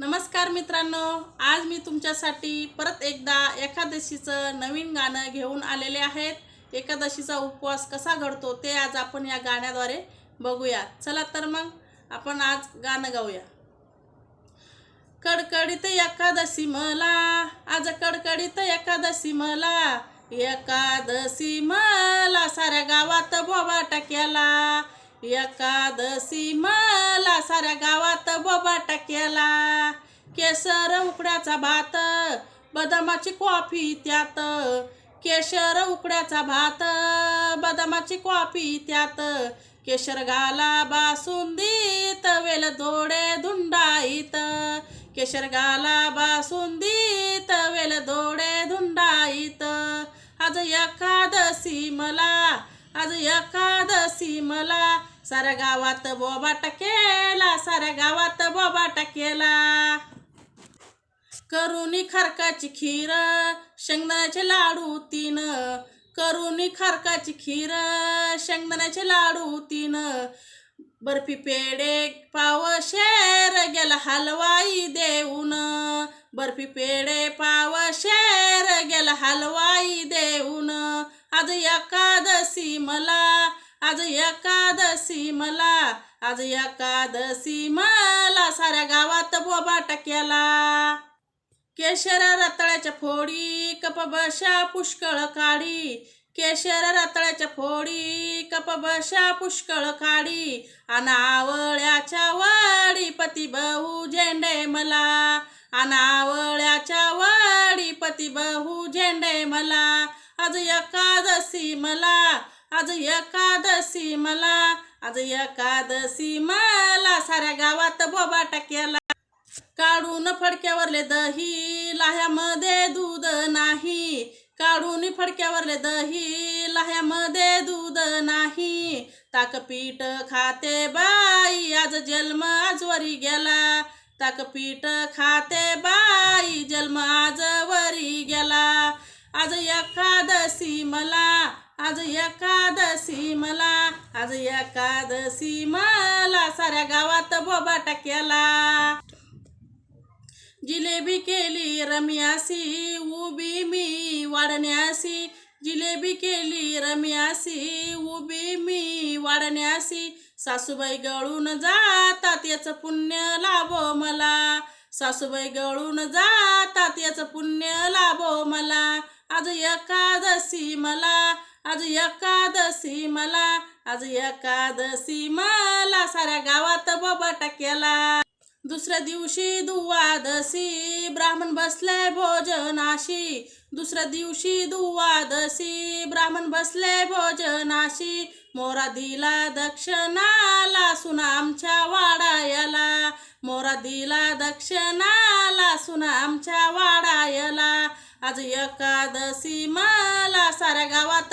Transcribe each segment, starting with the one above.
नमस्कार मित्रांनो आज मी तुमच्यासाठी परत एकदा एकादशीचं नवीन गाणं घेऊन आलेले आहेत. एकादशीचा उपवास कसा घडतो ते आज आपण या गाण्याद्वारे बघूया. चला तर मग आपण आज गाणं गाऊया. कडकडीत एकादशी मला आज कडकडीत एकादशी मला एकादशी मला साऱ्या गावात बोबा टाक्याला एकादशी मला साऱ्या गावात बोबा केला. केसर उकड्याचा भात बदामाची कॉफी त्यात. केशर उकड्याचा भात बदामाची कॉफी त्यात. केशर घाला बासुंदीत वेल दोडे धुंडाईत. केशर घाला बासुंदीत वेल दोडे धुंडाईत. आज एकादशी मला आज एकादशी मला साऱ्या गावात बोबाटा केला साऱ्या गावात बोबाटा केला. करुणी खारकाची खीर शेंगदाण्याचे लाडू तीन. करुणी खारकाची खीर शेंगदाण्याचे लाडू तीन. बर्फी पेडे पाव शेर गेला हलवाई देऊन. बर्फी पेडे पाव शेर गेला हलवाई देऊन. आज एकादशी मला. आज एकादशी मला. आज एकादशी मला. साऱ्या गावात बोबा टाक्याला. केशर रताळ्याच्या फोडी कप बशा पुष्कळ काढी. केशर रताळ्याच्या फोडी कप बशा पुष्कळ काढी. अनावळ्याच्या वाडी पती बहु झेंडे मला. अनावळ्याच्या वाडी पती बहु झेंडे मला. आज एकादशी मला. आज एकादशी मला आज एकादशी मला. साऱ्या गावात बोबा टाक्याला काढून फडक्यावरले दही लाह्यामध्ये दूध नाही. काढून फडक्यावरले दही लाह्यामध्ये दूध नाही. ताकपीठ खाते बाई आज जन्म आजवरी गेला. ताकपीठ खाते बाई जन्म आजवरी गेला. आज एकादशी मला आज एकादशी मला आज एकादशी मला साऱ्या गावात बोबा टाक्याला जिलेबी केली रम्यासी उभी मी वाढण्यासी जिलेबी केली रम्यासी उभी मी वाढण्यासी सासूबाई गळून जातात याचं पुण्य लाभो मला. सासूबाई गळून जातात याचं पुण्य लाभो मला. आज एकादशी मला आज एकादशी मला आज एकादशी मला. साऱ्या गावात बबाटा केला. दुसऱ्या दिवशी दुवादशी ब्राह्मण बसले भोजनाशी. दुसऱ्या दिवशी दुवादशी ब्राह्मण बसले भोजनाशी. मोरा दिला दक्षणाला सुना आमच्या वाडायला. मोरा दिला दक्षणाला सुना आमच्या वाडायला. आज एकादशी मला साऱ्या गावात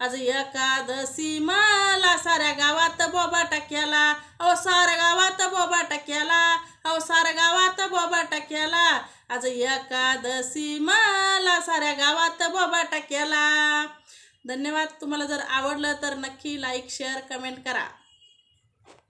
आज एकादशी मला साऱ्या गावात बोबा टाक्याला. अहो साऱ्या गावात बोबा टाक्याला. अहो साऱ्या गावात बोबा टाक्याला. आज एकादशी मला साऱ्या गावात बोबा टाक्याला. धन्यवाद. तुम्हाला जर आवडलं तर नक्की लाईक शेअर कमेंट करा.